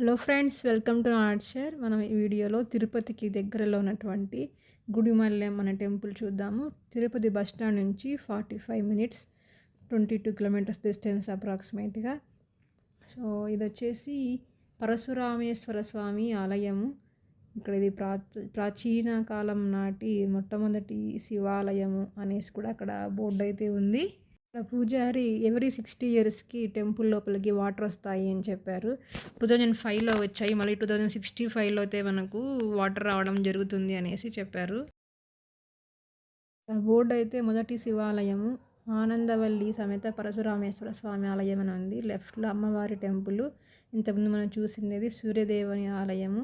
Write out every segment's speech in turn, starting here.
Hello friends welcome to share. మనం ఈ వీడియోలో తిరుపతికి దగ్గరలో ఉన్నటువంటి గుడిమల్లెం అనే టెంపుల్ చూద్దాము. తిరుపతి బస్ స్టాండ్ నుంచి forty five minutes twenty two kilometres distance అప్రాక్సిమేట్గా. సో ఇది వచ్చేసి పరశురామేశ్వర స్వామి ఆలయము. ఇక్కడ ఇది ప్రా ప్రాచీన కాలం నాటి మొట్టమొదటి శివాలయము అనేసి కూడా అక్కడ బోర్డు అయితే ఉంది. పూజారి ఎవరీ సిక్స్టీ ఇయర్స్కి టెంపుల్ లోపలికి వాటర్ వస్తాయి అని చెప్పారు. టూ థౌజండ్ ఫైవ్లో వచ్చాయి. మళ్ళీ టూ థౌజండ్ సిక్స్టీ ఫైవ్లో అయితే మనకు వాటర్ రావడం జరుగుతుంది అనేసి చెప్పారు. బోర్డు అయితే మొదటి శివాలయము ఆనందవల్లి సమేత పరశురామేశ్వర స్వామి ఆలయం అని ఉంది. లెఫ్ట్లో అమ్మవారి టెంపుల్. ఇంతకుముందు మనం చూసినది సూర్యదేవుని ఆలయము.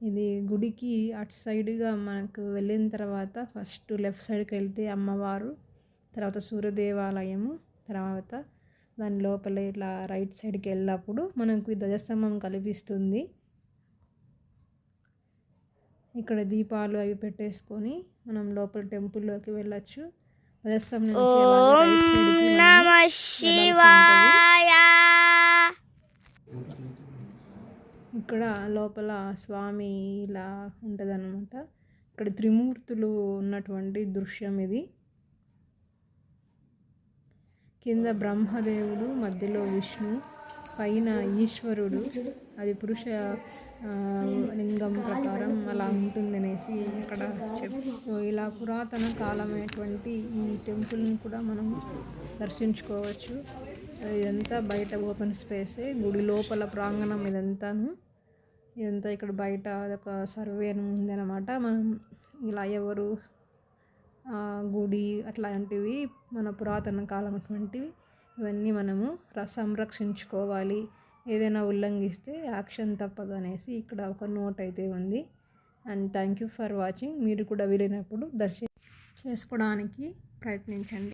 ఇది గుడికి అటు సైడ్గా మనకు వెళ్ళిన తర్వాత ఫస్ట్ లెఫ్ట్ సైడ్కి వెళ్తే అమ్మవారు. తర్వాత సూర్యదేవాలయము తర్వాత దాని లోపల ఇట్లా రైట్ సైడ్కి వెళ్ళినప్పుడు మనకు ధ్వజస్తంభం కనిపిస్తుంది. ఇక్కడ దీపాలు అవి పెట్టేసుకొని మనం లోపల టెంపుల్లోకి వెళ్ళొచ్చు. ధ్వజస్తంభం ఇక్కడ లోపల స్వామి ఇలా ఉంటుంది ఇక్కడ త్రిమూర్తులు ఉన్నటువంటి దృశ్యం ఇది. కింద బ్రహ్మదేవుడు మధ్యలో విష్ణు పైన ఈశ్వరుడు అది పురుష లింగం ప్రకారం అలా ఉంటుందనేసి ఇక్కడ చెప్పు ఇలా పురాతన కాలమైనటువంటి ఈ టెంపుల్ని కూడా మనం దర్శించుకోవచ్చు. ఇదంతా బయట ఓపెన్ స్పేసే గుడి లోపల ప్రాంగణం ఇదంతాను. ఇదంతా ఇక్కడ బయట అదొక సర్వే ఉందన్నమాట. మనం ఇలా ఎవరు గుడి అట్లాంటివి మన పురాతన కాలం అటువంటివి ఇవన్నీ మనము సంరక్షించుకోవాలి. ఏదైనా ఉల్లంఘిస్తే యాక్షన్ తప్పదు అనేసి ఇక్కడ ఒక నోట్ అయితే ఉంది. And thank you for watching. మీరు కూడా వెళ్ళినప్పుడు దర్శనం చేసుకోవడానికి ప్రయత్నించండి.